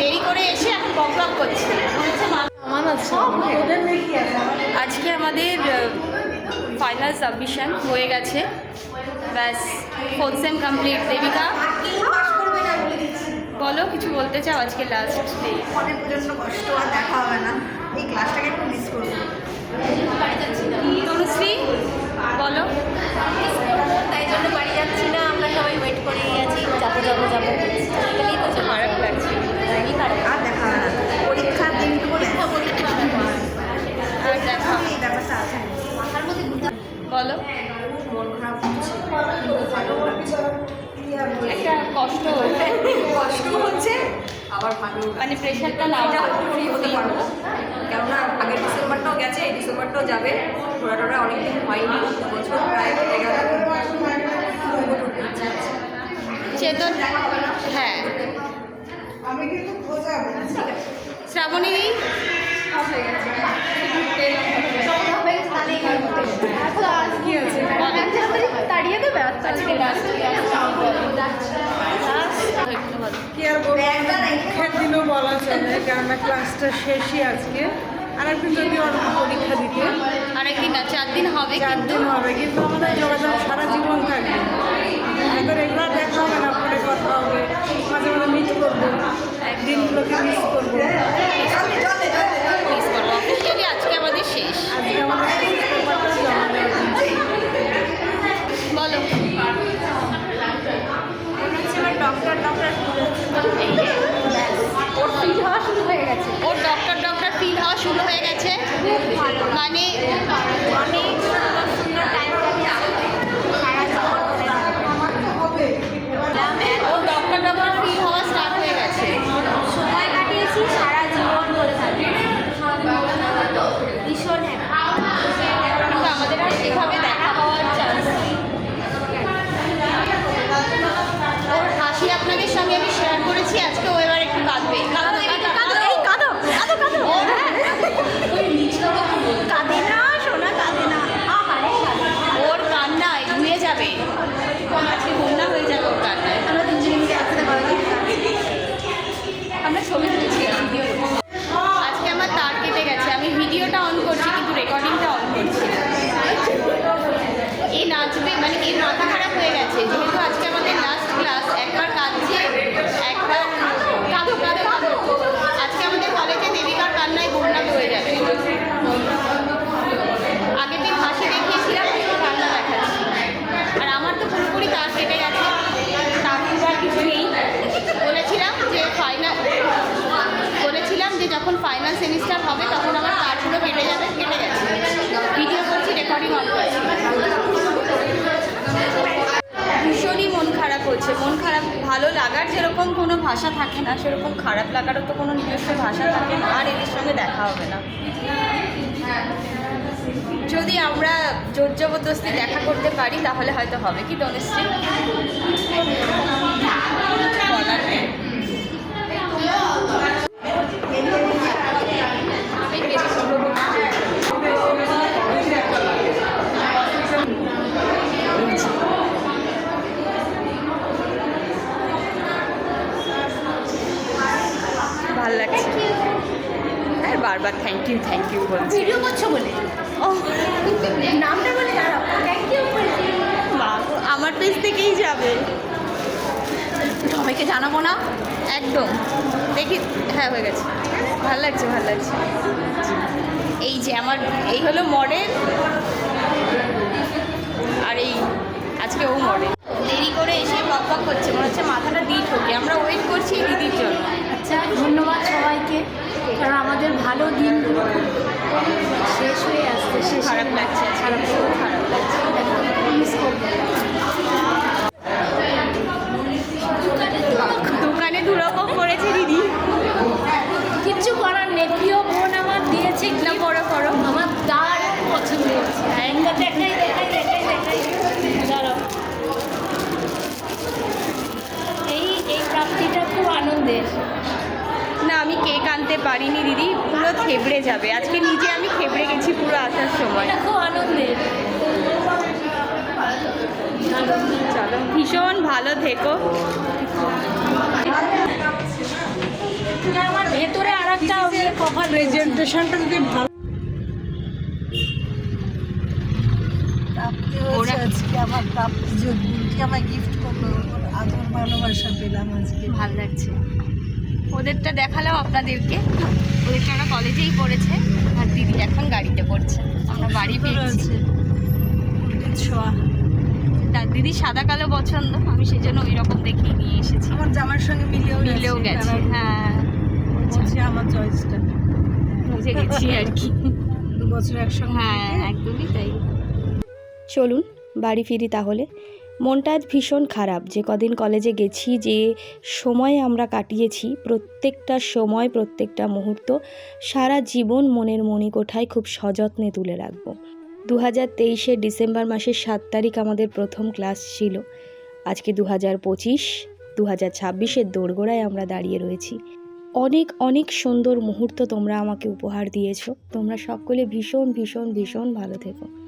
দেরি করে এসে এখন বক বক করছে। আজকে আমাদের ফাইনাল সাবমিশন হয়ে গেছে। ব্যাস ফোর্থ সেম কমপ্লিট দেবিকা বলো কিছু বলতে চাও আজকে লাস্ট ডে মনে প্রচণ্ড কষ্ট আর দেখা হবে না। এই ক্লাসটাকে একটু মিস করব। তনুশ্রী বলো তাই জন্য বাড়ি যাচ্ছি না আমরা সবাই ওয়েট করেই আছি যাব যাব যাব এলেই তো চলে খারাপ লাগছে যাইনি খারাপ আর দেখা হবে না পরীক্ষার দিনটুকু পরীক্ষা পরীক্ষা আর দেখা এই ব্যাপারটা আছে মাথার মধ্যে ঘুরতে বলো। মন খারাপ হচ্ছে। ভালো লাগছে একটা কষ্ট কষ্ট হচ্ছে আবার ভালো মানে প্রেশারটা না ফ্রি হতে পারব। কেননা আগের ডিসেম্বরটাও গেছে এই ডিসেম্বরটাও যাবে। ঘোরা টোরা অনেকদিন হয়নি বছর প্রায় হয়ে। গেল চেতন হ্যাঁ শ্রাবণী তাড়িয়ে দেবে বলা চলে কেননা ক্লাসটা শেষই আজকে আর একদিন যদি অল্প পরীক্ষা দিতে আরেকদিন না চার দিন হবে চার হবে কিন্তু আমাদের যোগাযোগ সারা জীবন থাকবে রেগুলার দেখা না পরে কথা হবে মাঝে মিট করব দিনগুলোকে মিস করব লাগার যেরকম কোনো ভাষা থাকে না, সেরকম খারাপ লাগারও তো কোনো নিজস্ব ভাষা থাকে না, আর এদের সঙ্গে দেখা হবে না। যদি আমরা জোর জবরদস্তি দেখা করতে পারি, তাহলে হয়তো হবে। কি তনুশ্রী বলার নেই। ভালো লাগছে বারবার থ্যাংক ইউ থ্যাংক ইউ বলছি। ভিডিও করছ বলে? ও। নামটা বলে দাঁড়াও। থ্যাংক ইউ মা, আমার পেজ থেকেই যাবে। সবাইকে জানাব না? একদম। দেখি হ্যাঁ হয়ে গেছে। ভালো লাগছে ভালো লাগছে। এই যে আমার এই হলো মডেল আর এই আজকে ও মডেল দেরি করে এসে বক বক করছে। মনে হচ্ছে মাথাটা দিয়ে ঠোকে আমরা ওয়েট করছি দিদির জন্য। আচ্ছা ধন্যবাদ। কারণ আমাদের ভালো দিনগুলো শেষ হয়ে আসছে শেষ খারাপ লাগছে। খারাপ খারাপ লাগছে মিস করব দোকানে দুরকম করেছে দিদি কিচ্ছু করার নেই প্রিয় বোন আমার দিয়েছে না করো করো আমার দারুণ পছন্দ হয়েছে একটা দেখাই দেখাই দেখাই দেখাই দাঁড়াও এই এই প্রাপ্তিটা খুব আনন্দের না আমি কেক আনতে পারিনি দিদি থেবড়ে যাবে। আজকে নিজে আমি থেবড়ে গেছি পুরো আসার সময়। খুব আনন্দের। চলো ভীষণ ভালো থেকো। একটা কপাল প্রেজেন্টেশনটা যদি ভালো আজকে আমার যে আমায় গিফট করল। ওর আদর ভালোবাসা পেলাম আজকে। ভালো লাগছে। ওদেরটা দেখালাম আপনাদেরকে। ওদেরটা ওরা কলেজেই পড়েছে আর দিদি এখন গাড়িতে পড়ছে। আমরা বাড়ি ছোঁয়া। তার দিদি সাদা কালো পছন্দ আমি সেই জন্য ওই রকম দেখেই নিয়ে এসেছি। আমার জামার সঙ্গে মিলেও মিলেও গেছে হ্যাঁ। বলছে আমার চয়েসটা বুঝে গেছি আর কি। দু বছর একসঙ্গে হ্যাঁ একদমই তাই। চলুন বাড়ি ফিরি তাহলে। মনটা আজ ভীষণ খারাপ। যে কদিন কলেজে গেছি, যে সময় আমরা কাটিয়েছি, প্রত্যেকটা সময়, প্রত্যেকটা মুহূর্ত সারা জীবন মনের মণিকোঠায় খুব সযত্নে তুলে রাখব। দু হাজার তেইশে ডিসেম্বর মাসের সাত তারিখ আমাদের প্রথম ক্লাস ছিল। আজকে দু হাজার পঁচিশ দু হাজার ছাব্বিশের দোরগোড়ায় আমরা দাঁড়িয়ে রয়েছি। অনেক অনেক সুন্দর মুহূর্ত তোমরা আমাকে উপহার দিয়েছ। তোমরা সকলে ভীষণ ভীষণ ভীষণ ভালো থেকো।